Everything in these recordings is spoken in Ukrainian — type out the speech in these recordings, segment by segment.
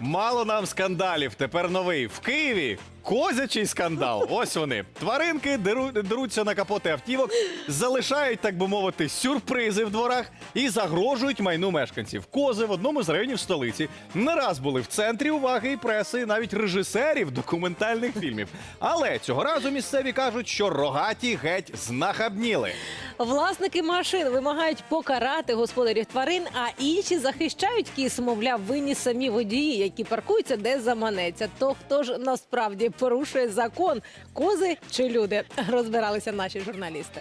Мало нам скандалів. Тепер новий в Києві. Козячий скандал. Ось вони. Тваринки деру, деруться на капоти автівок, залишають, так би мовити, сюрпризи в дворах і загрожують майну мешканців. Кози в одному з районів столиці не раз були в центрі уваги і преси, і навіть режисерів документальних фільмів. Але цього разу місцеві кажуть, що рогаті геть знахабніли. Власники машин вимагають покарати господарів тварин, а інші захищають кіс, мовляв, винні самі водії, які паркуються де заманеться. То хто ж насправді порушує закон, кози чи люди? Розбиралися наші журналісти.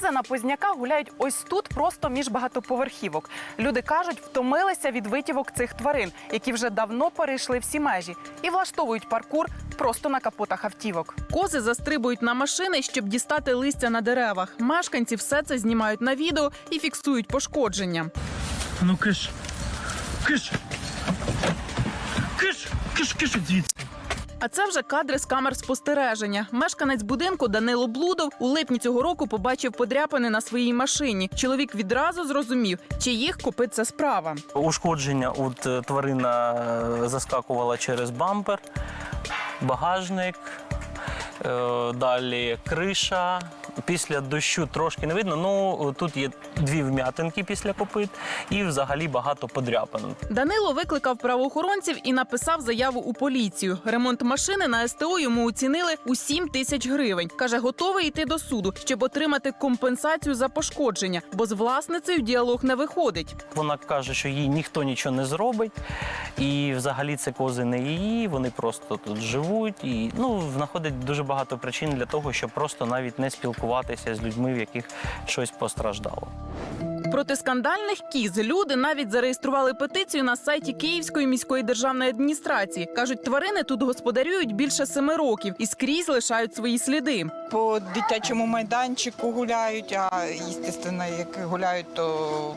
Кози на Позняка гуляють ось тут, просто між багатоповерхівок. Люди кажуть, втомилися від витівок цих тварин, які вже давно перейшли всі межі, і влаштовують паркур просто на капотах автівок. Кози застрибують на машини, щоб дістати листя на деревах. Мешканці все це знімають на відео і фіксують пошкодження. Ну киш. Киш. Киш, киш, киш звідси. А це вже кадри з камер спостереження. Мешканець будинку Данило Блудов у липні цього року побачив подряпини на своїй машині. Чоловік відразу зрозумів, чи їх це справа. Ушкодження от тварина е, заскакувала через бампер, багажник, е, далі криша. Після дощу трошки не видно. Ну тут є дві вм'ятинки після копит і взагалі багато подряпин. Данило викликав правоохоронців і написав заяву у поліцію. Ремонт машини на СТО йому оцінили у 7 тисяч гривень. Каже, готовий йти до суду, щоб отримати компенсацію за пошкодження, бо з власницею діалог не виходить. Вона каже, що їй ніхто нічого не зробить, і взагалі це кози не її. Вони просто тут живуть і ну знаходить дуже багато причин для того, щоб просто навіть не спілкуватися з людьми, в яких щось постраждало. Проти скандальних кіз люди навіть зареєстрували петицію на сайті Київської міської державної адміністрації. кажуть, тварини тут господарюють більше семи років і скрізь лишають свої сліди. по дитячому майданчику гуляють, а звісно, як гуляють, то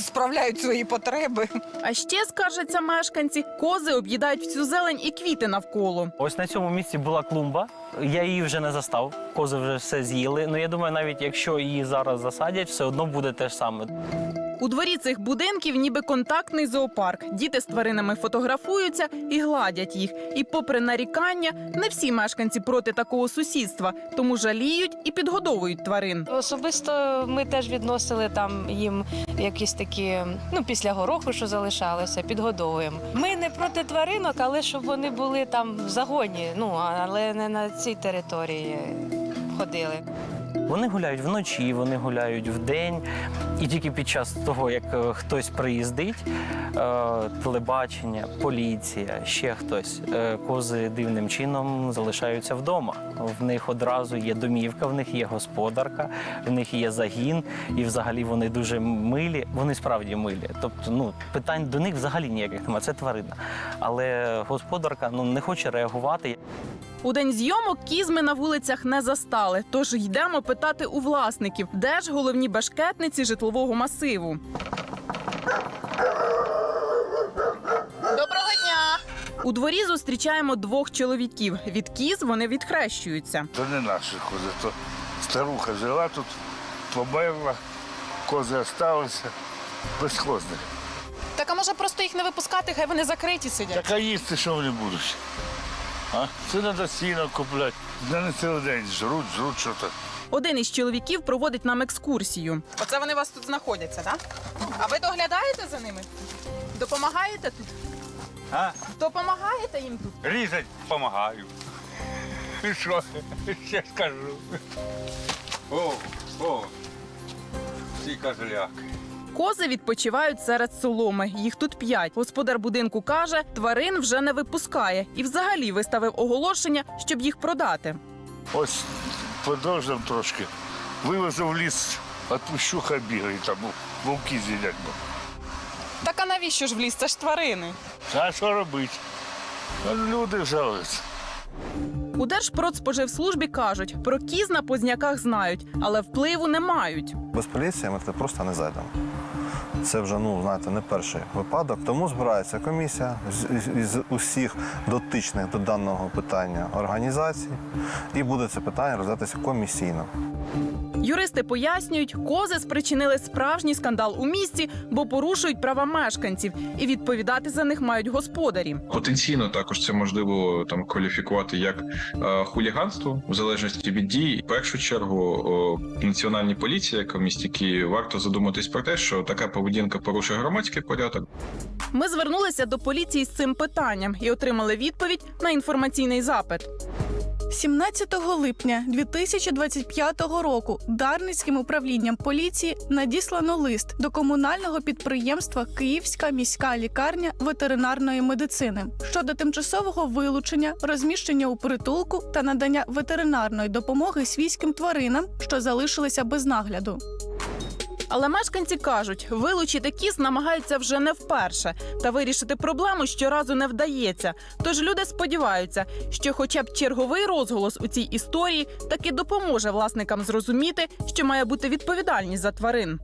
справляють свої потреби. А ще скаржаться мешканці, кози об'їдають всю зелень і квіти навколо. Ось на цьому місці була клумба. Я її вже не застав. Кози вже все з'їли. Ну я думаю, навіть якщо її зараз засадять, все одно буде те ж саме. У дворі цих будинків ніби контактний зоопарк. Діти з тваринами фотографуються і гладять їх. І, попри нарікання, не всі мешканці проти такого сусідства, тому жаліють і підгодовують тварин. Особисто ми теж відносили там їм якісь такі, ну після гороху, що залишалося, підгодовуємо. Ми не проти тваринок, але щоб вони були там в загоні, ну але не на цій території ходили. Вони гуляють вночі, вони гуляють вдень. І тільки під час того, як е, хтось приїздить, е, телебачення, поліція, ще хтось, е, кози дивним чином залишаються вдома. В них одразу є домівка, в них є господарка, в них є загін, і взагалі вони дуже милі. Вони справді милі. Тобто, ну питань до них взагалі ніяких немає. Це тварина. Але господарка ну не хоче реагувати. У день зйомок кіз ми на вулицях не застали, тож йдемо питати у власників, де ж головні башкетниці житлового масиву. Доброго дня! У дворі зустрічаємо двох чоловіків. Від кіз вони відхрещуються. То не наші кози, то старуха жила тут, померла, кози залишилися безхозні. Так а може просто їх не випускати, хай вони закриті сидять. Так а їсти що вони будуть? А? Це треба сіно купляти. Не цілий день жруть, жруть що то. Один із чоловіків проводить нам екскурсію. Оце вони у вас тут знаходяться, так? А ви доглядаєте за ними? Допомагаєте тут? А? Допомагаєте їм тут? Різать допомагаю. І що? Ще скажу. О, о, всі козляки. Кози відпочивають серед соломи. Їх тут п'ять. Господар будинку каже, тварин вже не випускає і взагалі виставив оголошення, щоб їх продати. Ось подовжим трошки. Вивезу в ліс, відпущу, хай бігають там, вовки з'їдять. бо. Так а навіщо ж в ліс? Це ж тварини. А що робити? Люди жалуються. У Держпродспоживслужбі кажуть, про кіз на позняках знають, але впливу не мають. Без поліції ми просто не зайдемо. Це вже ну знаєте не перший випадок. Тому збирається комісія з, з усіх дотичних до даного питання організацій, і буде це питання розглядатися комісійно. Юристи пояснюють, кози спричинили справжній скандал у місті, бо порушують права мешканців, і відповідати за них мають господарі. Потенційно також це можливо там кваліфікувати як е, хуліганство в залежності від дій. В першу чергу о, національній поліції, яка в місті Києві, варто задуматись про те, що така поведінка порушує громадський порядок. Ми звернулися до поліції з цим питанням і отримали відповідь на інформаційний запит. 17 липня 2025 року Дарницьким управлінням поліції надіслано лист до комунального підприємства Київська міська лікарня ветеринарної медицини щодо тимчасового вилучення, розміщення у притулку та надання ветеринарної допомоги свійським тваринам, що залишилися без нагляду. Але мешканці кажуть, вилучити кіз намагаються вже не вперше, та вирішити проблему щоразу не вдається. Тож люди сподіваються, що, хоча б черговий розголос у цій історії, таки допоможе власникам зрозуміти, що має бути відповідальність за тварин.